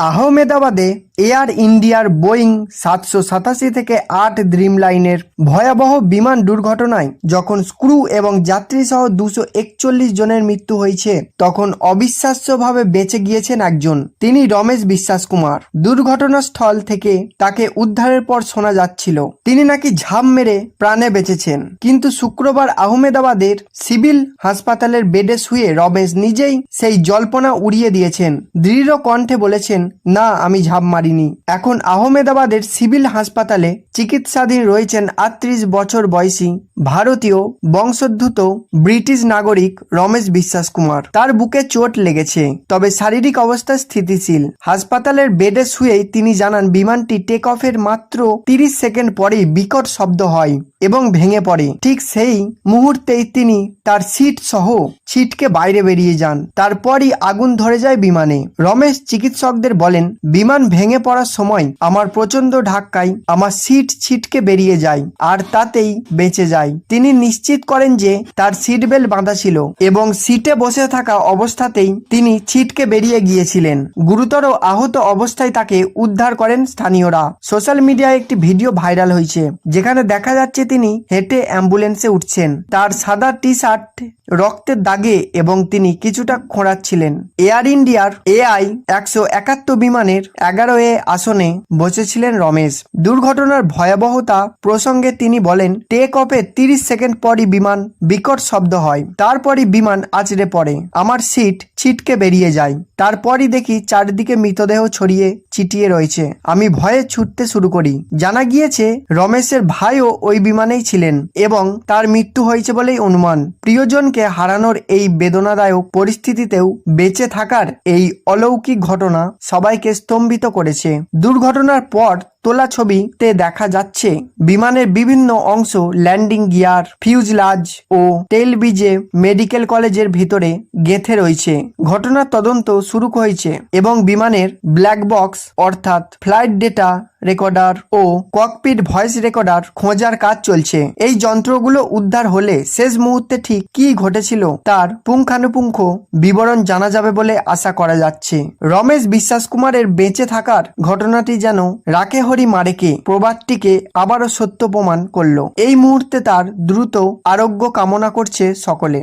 আহমেদাবাদে air ইন্ডিয়ার Boeing সাতশো সাতাশি থেকে আট ড্রিম লাইনের ভয়াবহ বিমান দুর্ঘটনায় যখন স্ক্রু এবং যাত্রী সহ দুশো একচল্লিশ জনের মৃত্যু হয়েছে, তখন অবিশ্বাস্যভাবে বেঁচে গিয়েছেন একজন। তিনি রমেশ বিশ্বাস কুমার। দুর্ঘটনাস্থল থেকে তাকে উদ্ধারের পর শোনা যাচ্ছিল, তিনি নাকি ঝাঁপ মেরে প্রাণে বেঁচেছেন। কিন্তু শুক্রবার আহমেদাবাদের সিভিল হাসপাতালের বেডে শুয়ে রমেশ নিজেই সেই জল্পনা উড়িয়ে দিয়েছেন। দৃঢ় কণ্ঠে বলেছেন, না, আমি ঝাঁপ মারিনি এখন আহমেদাবাদের সিভিল হাসপাতালে চিকিৎসাধীন রয়েছেন আটত্রিশ বছর বয়সী ভারতীয় বংশোদ্ভূত ব্রিটিশ নাগরিক রমেশ বিশ্বাস কুমার। তার বুকে চোট লেগেছে, তবে শারীরিক অবস্থা স্থিতিশীল। হাসপাতালের বেডে শুয়েই তিনি জানান, বিমানটি টেক অফের মাত্র তিরিশ সেকেন্ড পরেই বিকট শব্দ হয় এবং ভেঙে পড়ে। ঠিক সেই মুহূর্তেই তিনি তার সিট সহ ছিটকে বাইরে বেরিয়ে যান। তারপরই আগুন ধরে যায় বিমানে। রমেশ চিকিৎসকদের বলেন, বিমান ভেঙে পড়ার সময় আমার প্রচণ্ড ধাক্কায় আমার সিট ছিটকে বেরিয়ে যায় আর তাতেই বেঁচে যায়। তিনি নিশ্চিত করেন যে তার সিট বেল্ট বাঁধা ছিল এবং সিটে বসে থাকা অবস্থাতেই তিনি ছিটকে বেরিয়ে গিয়েছিলেন। গুরুতর আহত অবস্থায় তাকে উদ্ধার করেন স্থানীয়রা। সোশ্যাল মিডিয়ায় একটি ভিডিও ভাইরাল হয়েছে, যেখানে দেখা যাচ্ছে তিনি হেঁটে অ্যাম্বুলেন্সে উঠছেন। তার সাদা টি শার্ট রক্তের দাগে এবং তিনি কিছুটা খোঁড়াচ্ছিলেন। এয়ার ইন্ডিয়ার এআই একশো একাত্তর বিমানের এগারো এ আসনে বসেছিলেন রমেশ। দুর্ঘটনার ভয়াবহতা প্রসঙ্গে তিনি বলেন টেক অফে তিরিশ সেকেন্ড পরই বিমান বিকট শব্দ হয়। তারপরই বিমান আছড়ে পড়ে। আমার সিট ছিটকে বেরিয়ে যায় তারপরই দেখি চারদিকে মৃতদেহ ছড়িয়ে চিটিয়ে রয়েছে। আমি ভয়ে ছুটতে শুরু করি। জানা গিয়েছে, রমেশের ভাইও ওই বিমানেই ছিলেন এবং তার মৃত্যু হয়েছে বলেই অনুমান। প্রিয়জনকে হারানোর এই বেদনাদায়ক পরিস্থিতিতেও বেঁচে থাকার এই অলৌকিক ঘটনা সবাইকে স্তম্ভিত করেছে। দুর্ঘটনার পর তোলা ছবিতে দেখা যাচ্ছে বিমানের বিভিন্ন অংশ, ল্যান্ডিং গিয়ার, ফিউজলাজ ও টেলবিজে মেডিকেল কলেজের ভিতরে গেথে রয়েছে। ঘটনার তদন্ত শুরু হয়েছে এবং বিমানের ব্ল্যাক বক্স অর্থাৎ ফ্লাইট ডেটা রেকর্ডার ও ককপিট ভয়েস রেকর্ডার খোঁজার কাজ চলছে। এই যন্ত্রগুলো উদ্ধার হলে শেষ মুহূর্তে ঠিক কি ঘটেছিল তার পুঙ্খানুপুঙ্খ বিবরণ জানা যাবে বলে আশা করা যাচ্ছে। রমেশ বিশ্বাস কুমারের বেঁচে থাকার ঘটনাটি যেন রাকে হরি মারেকে, প্রবাদটিকে আবারও সত্য প্রমাণ করল। এই মুহূর্তে তার দ্রুত আরোগ্য কামনা করছে সকলে।